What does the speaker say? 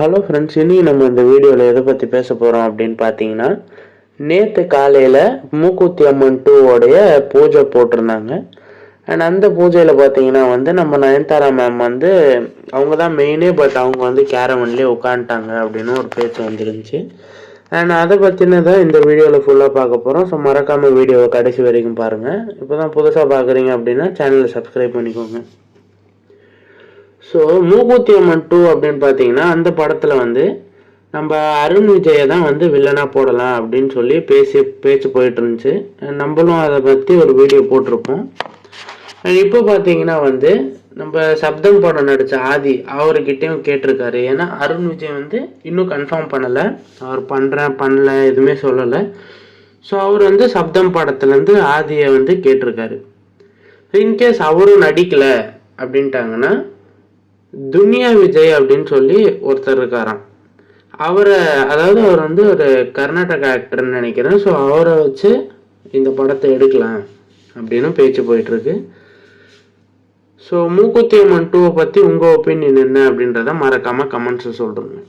Hello friends இன்னைக்கு நம்ம இந்த வீடியோவில் எதை பற்றி பேச போகிறோம் அப்படின்னு பார்த்தீங்கன்னா நேற்று காலையில் மூக்குத்தி அம்மன் டூவோடைய பூஜை போட்டிருந்தாங்க. அண்ட் அந்த பூஜையில் பார்த்தீங்கன்னா வந்து நம்ம நயன்தாரா மேம் வந்து அவங்க தான் மெயினே பட் அவங்க வந்து கேரவன்லேயே உட்காந்துட்டாங்க அப்படின்னு ஒரு பேச்சு வந்துருந்துச்சு. அண்ட் அதை பற்றின தான் இந்த வீடியோவில் ஃபுல்லாக பார்க்க போகிறோம் ஸோ மறக்காமல் வீடியோவை கடைசி வரைக்கும் பாருங்கள் இப்போ தான் புதுசாக பார்க்குறீங்க அப்படின்னா சேனலை சப்ஸ்கிரைப் பண்ணிக்கோங்க. ஸோ மூக்குத்தி அம்மன் டூ அப்படின்னு பார்த்தீங்கன்னா அந்த படத்தில் வந்து நம்ம அருண் விஜயை தான் வந்து வில்லனாக போடலாம் அப்படின்னு சொல்லி பேசி பேச்சு போயிட்டு இருந்துச்சு நம்மளும் அதை பற்றி ஒரு வீடியோ போட்டிருப்போம். இப்போ பார்த்தீங்கன்னா வந்து நம்ம சப்தம் படம் நடித்த ஆதி அவர்கிட்டையும் கேட்டிருக்காரு. ஏன்னா அருண் விஜய் வந்து இன்னும் கன்ஃபார்ம் பண்ணலை. அவர் பண்ணுறேன் பண்ணல எதுவுமே சொல்லலை. ஸோ அவர் வந்து சப்தம் படத்துலேருந்து ஆதியை வந்து கேட்டிருக்காரு. இன்கேஸ் அவரும் நடிக்கலை அப்படின்ட்டாங்கன்னா துனியா விஜய் அப்படின்னு சொல்லி ஒருத்தர் இருக்காராம். அவரை அதாவது அவர் வந்து ஒரு கர்நாடகா ஆக்டர்னு நினைக்கிறேன். ஸோ அவரை வச்சு இந்த படத்தை எடுக்கலாம் அப்படின்னு பேச்சு போயிட்டுருக்கு. ஸோ மூக்குத்தி அம்மன் டூவை பற்றி உங்கள் ஒப்பீனியன் என்ன அப்படின்றத மறக்காமல் கமெண்ட்ஸை சொல்கிறேங்க